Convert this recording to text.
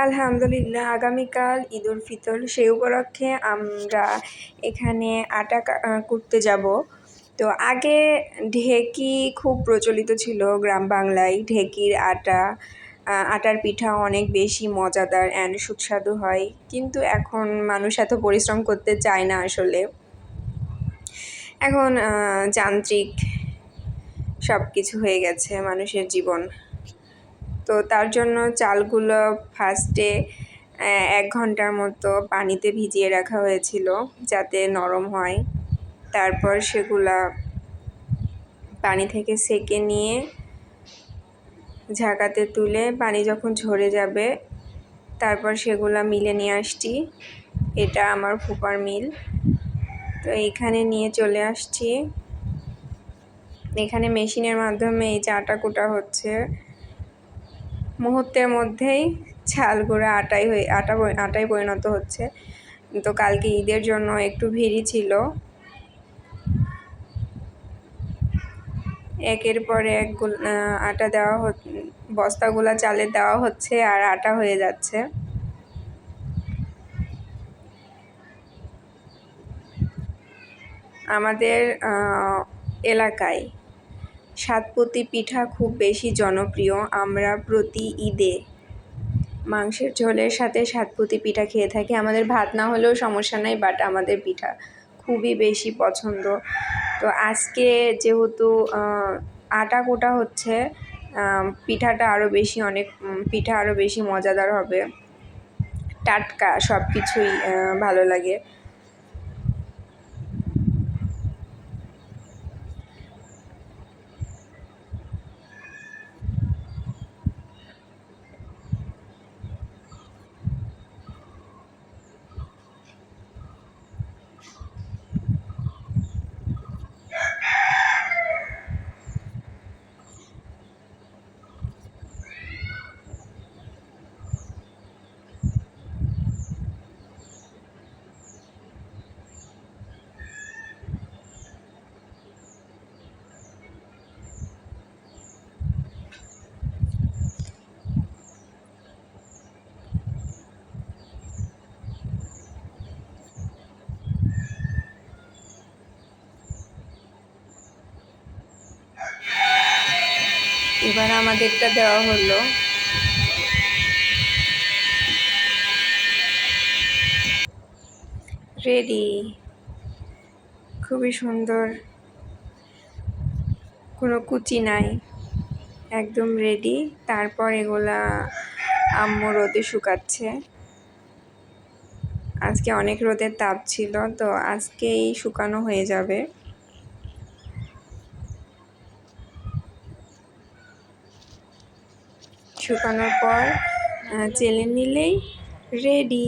আলহামদুলিল্লাহ, আগামীকাল ঈদ উল ফিতর সেই উপলক্ষে আমরা এখানে আটা করতে যাব। তো আগে ঢেকি খুব প্রচলিত ছিল গ্রাম বাংলায়, ঢেকির আটা আটার পিঠা অনেক বেশি মজাদার অ্যান্ড সুস্বাদু হয়। কিন্তু এখন মানুষ এত পরিশ্রম করতে চায় না আসলে। এখন যান্ত্রিক সব কিছু হয়ে গেছে মানুষের জীবন। তো তার জন্য চালগুলো ফার্স্টে এক ঘণ্টার মতো পানিতে ভিজিয়ে রাখা হয়েছিল যাতে নরম হয়। তারপর সেগুলা পানি থেকে সেকে নিয়ে ঝাঁকাতে তুলে পানি যখন ঝরে যাবে, তারপর সেগুলা মিলে নিয়ে আসছি। এটা আমার ফুপার মিল। তো এখানে নিয়ে চলে আসছি। এখানে মেশিনের মাধ্যমে এই চাটা কুটা হচ্ছে। মুহূর্তের মধ্যেই ছাল গুঁড়া আটাই হয়ে, আটা আটায় পরিণত হচ্ছে। তো কালকে ঈদের জন্য একটু ভিড়ই ছিল। একের পর এক আটা দেওয়া বস্তাগুলা চালের দেওয়া হচ্ছে আর আটা হয়ে যাচ্ছে। আমাদের এলাকায় সাতপতি পিঠা খুব বেশি জনপ্রিয় আমরা প্রতি ঈদে। মাংসের ঝোলের সাথে সাতপতি পিঠা খেয়ে থাকি। আমাদের ভাত না হলেও সমস্যা নাই বাট আমাদের পিঠা খুবই বেশি পছন্দ। তো আজকে যেহেতু আটা কোটা হচ্ছে পিঠাটা আরও বেশি অনেক পিঠা আরও বেশি মজাদার হবে। টাটকা সব কিছুই ভালো লাগে। এবার আমাদেরটা দেওয়া হলো। রেডি খুবই সুন্দর। কোনো কুচি নাই। একদম রেডি তারপর এগুলা আম্মু রোদে শুকাচ্ছে। আজকে অনেক রোদের তাপ ছিল, তো আজকেই শুকানো হয়ে যাবে। শুকানোর পর চেলে নিলেই রেডি